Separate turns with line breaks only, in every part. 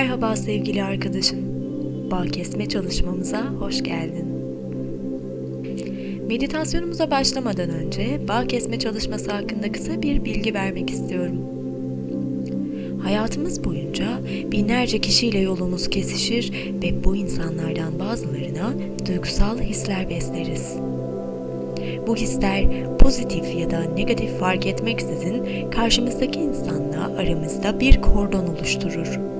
Merhaba sevgili arkadaşım. Bağ kesme çalışmamıza hoş geldin. Meditasyonumuza başlamadan önce bağ kesme çalışması hakkında kısa bir bilgi vermek istiyorum. Hayatımız boyunca binlerce kişiyle yolumuz kesişir ve bu insanlardan bazılarına duygusal hisler besleriz. Bu hisler pozitif ya da negatif fark etmeksizin karşımızdaki insanla aramızda bir kordon oluşturur.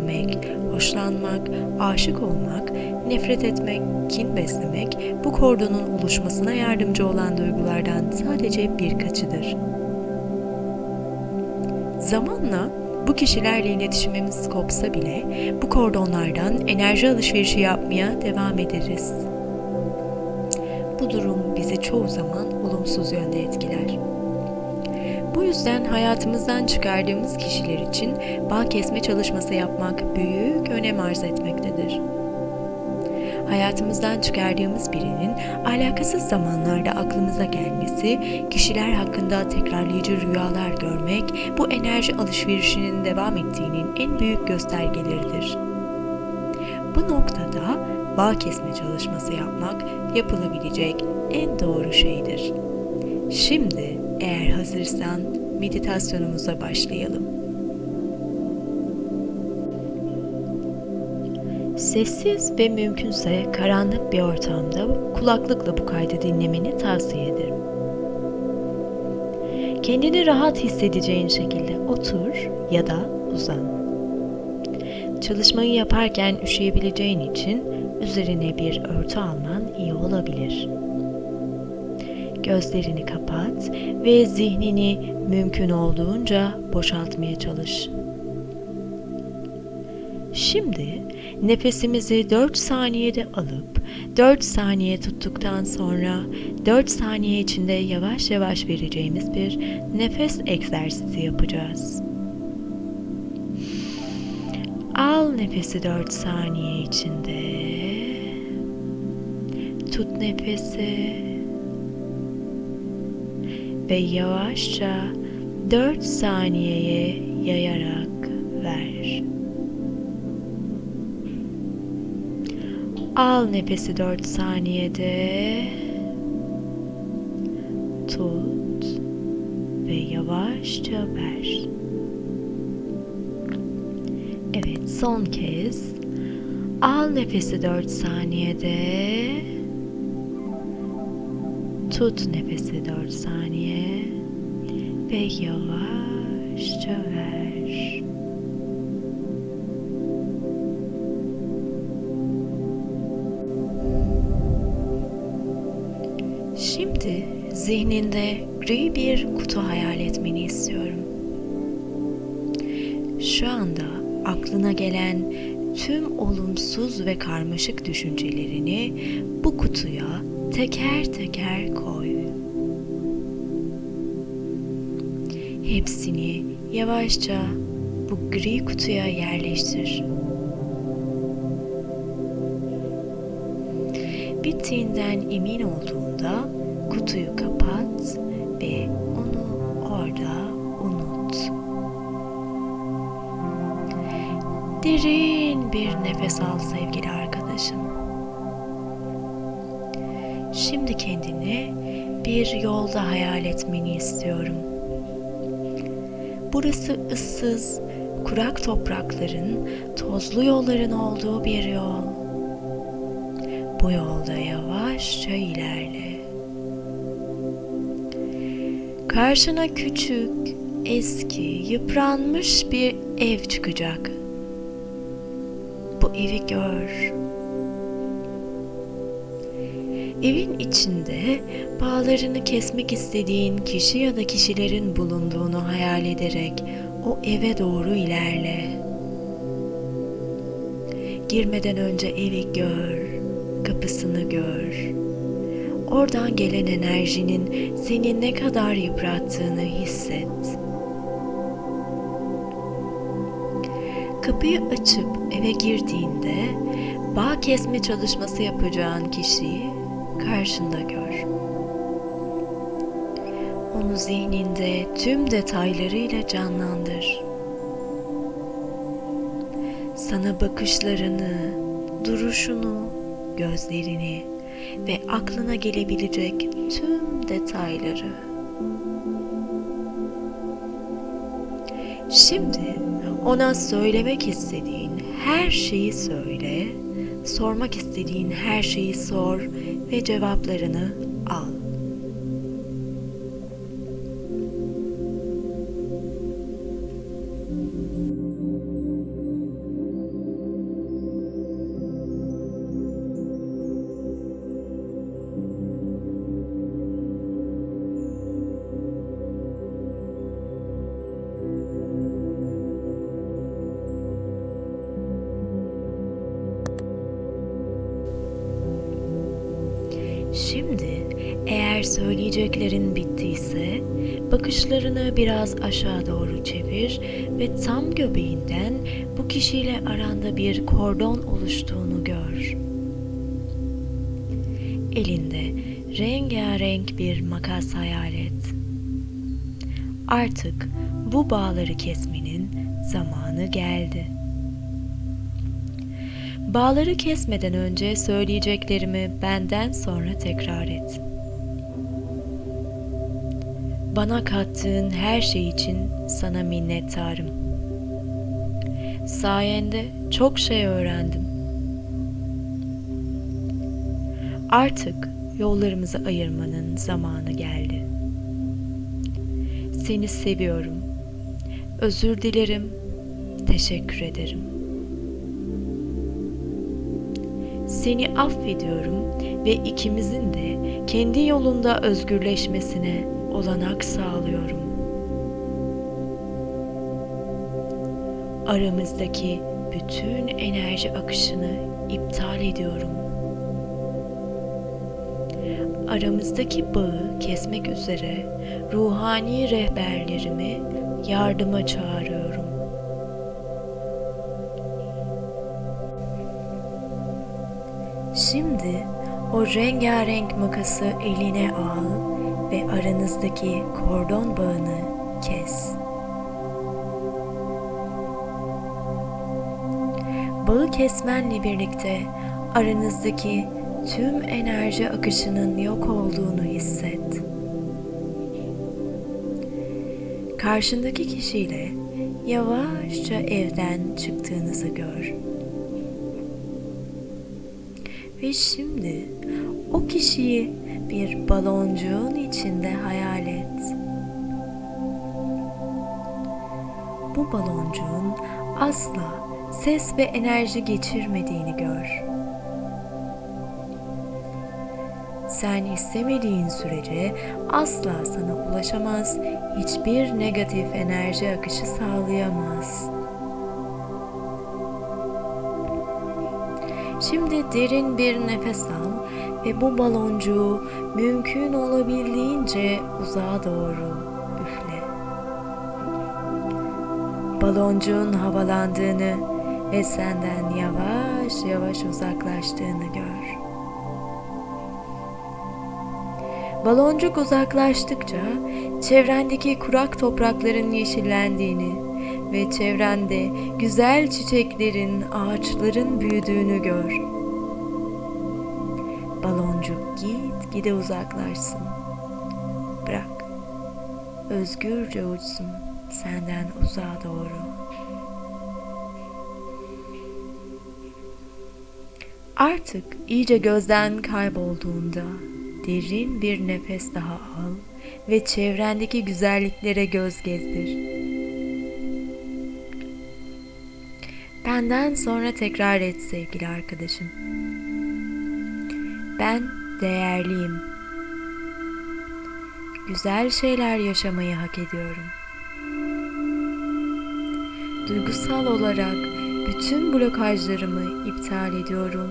Sevmek, hoşlanmak, aşık olmak, nefret etmek, kin beslemek bu kordonun oluşmasına yardımcı olan duygulardan sadece birkaçıdır. Zamanla bu kişilerle iletişimimiz kopsa bile bu kordonlardan enerji alışverişi yapmaya devam ederiz. Bu durum bizi çoğu zaman olumsuz yönde etkiler. Bu yüzden hayatımızdan çıkardığımız kişiler için bağ kesme çalışması yapmak büyük önem arz etmektedir. Hayatımızdan çıkardığımız birinin alakasız zamanlarda aklımıza gelmesi, kişiler hakkında tekrarlayıcı rüyalar görmek bu enerji alışverişinin devam ettiğinin en büyük göstergeleridir. Bu noktada bağ kesme çalışması yapmak yapılabilecek en doğru şeydir. Şimdi eğer hazırsan meditasyonumuza başlayalım. Sessiz ve mümkünse karanlık bir ortamda kulaklıkla bu kaydı dinlemeni tavsiye ederim. Kendini rahat hissedeceğin şekilde otur ya da uzan. Çalışmayı yaparken üşüyebileceğin için üzerine bir örtü alman iyi olabilir. Gözlerini kapat ve zihnini mümkün olduğunca boşaltmaya çalış. Şimdi nefesimizi 4 saniyede alıp 4 saniye tuttuktan sonra 4 saniye içinde yavaş yavaş vereceğimiz bir nefes egzersizi yapacağız. Al nefesi 4 saniye içinde. Tut nefesi. Ve yavaşça 4 saniyeye yayarak ver. Al nefesi 4 saniyede. Tut ve yavaşça ver. Evet, son kez. Al nefesi 4 saniyede. Tut nefesi 4 saniye ve yavaşça ver. Şimdi zihninde gri bir kutu hayal etmeni istiyorum. Şu anda aklına gelen tüm olumsuz ve karmaşık düşüncelerini bu kutuya teker teker koy. Hepsini yavaşça bu gri kutuya yerleştir. Bittiğinden emin olduğunda kutuyu kapat ve onu orada unut. Derin bir nefes al sevgili arkadaşım. Şimdi kendini bir yolda hayal etmeni istiyorum. Burası ıssız, kurak toprakların, tozlu yolların olduğu bir yol. Bu yolda yavaşça ilerle. Karşına küçük, eski, yıpranmış bir ev çıkacak. Bu evi gör. Evin içinde bağlarını kesmek istediğin kişi ya da kişilerin bulunduğunu hayal ederek o eve doğru ilerle. Girmeden önce evi gör, kapısını gör. Oradan gelen enerjinin seni ne kadar yıprattığını hisset. Kapıyı açıp eve girdiğinde bağ kesme çalışması yapacağın kişiyi karşında gör. Onu zihninde tüm detaylarıyla canlandır. sana bakışlarını, duruşunu, gözlerini ve aklına gelebilecek tüm detayları. Şimdi ona söylemek istediğin her şeyi söyle, sormak istediğin her şeyi sor ve cevaplarını al. Şimdi eğer söyleyeceklerin bittiyse bakışlarını biraz aşağı doğru çevir ve tam göbeğinden bu kişiyle aranda bir kordon oluştuğunu gör. Elinde rengarenk bir makas hayal et. Artık bu bağları kesmenin zamanı geldi. Bağları kesmeden önce söyleyeceklerimi benden sonra tekrar et. Bana kattığın her şey için sana minnettarım. Sayende çok şey öğrendim. Artık yollarımızı ayırmanın zamanı geldi. Seni seviyorum. Özür dilerim. Teşekkür ederim. Seni affediyorum ve ikimizin de kendi yolunda özgürleşmesine olanak sağlıyorum. Aramızdaki bütün enerji akışını iptal ediyorum. Aramızdaki bağı kesmek üzere ruhani rehberlerimi yardıma çağırıyorum. O rengarenk makası eline al ve aranızdaki kordon bağını kes. Bağı kesmenle birlikte aranızdaki tüm enerji akışının yok olduğunu hisset. Karşındaki kişiyle yavaşça evden çıktığınızı gör. Ve şimdi o kişiyi bir baloncuğun içinde hayal et. Bu baloncuğun asla ses ve enerji geçirmediğini gör. Sen istemediğin sürece asla sana ulaşamaz, hiçbir negatif enerji akışı sağlayamaz. Şimdi derin bir nefes al ve bu baloncuğu mümkün olabildiğince uzağa doğru üfle. Baloncuğun havalandığını ve senden yavaş yavaş uzaklaştığını gör. Baloncuk uzaklaştıkça çevrendeki kurak toprakların yeşillendiğini ve çevrende güzel çiçeklerin, ağaçların büyüdüğünü gör. Baloncuk git gide uzaklaşsın. Bırak. Özgürce uçsun senden uzağa doğru. Artık iyice gözden kaybolduğunda derin bir nefes daha al ve çevrendeki güzelliklere göz gezdir. Benden sonra tekrar et sevgili arkadaşım. Ben değerliyim. Güzel şeyler yaşamayı hak ediyorum. Duygusal olarak bütün blokajlarımı iptal ediyorum.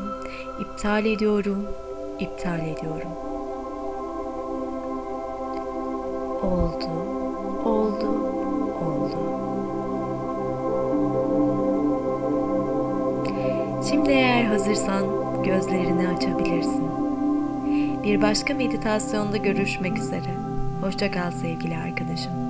İptal ediyorum. İptal ediyorum. Oldu. Oldu. Oldu. Şimdi eğer hazırsan gözlerini açabilirsin. Bir başka meditasyonda görüşmek üzere. Hoşça kal sevgili arkadaşım.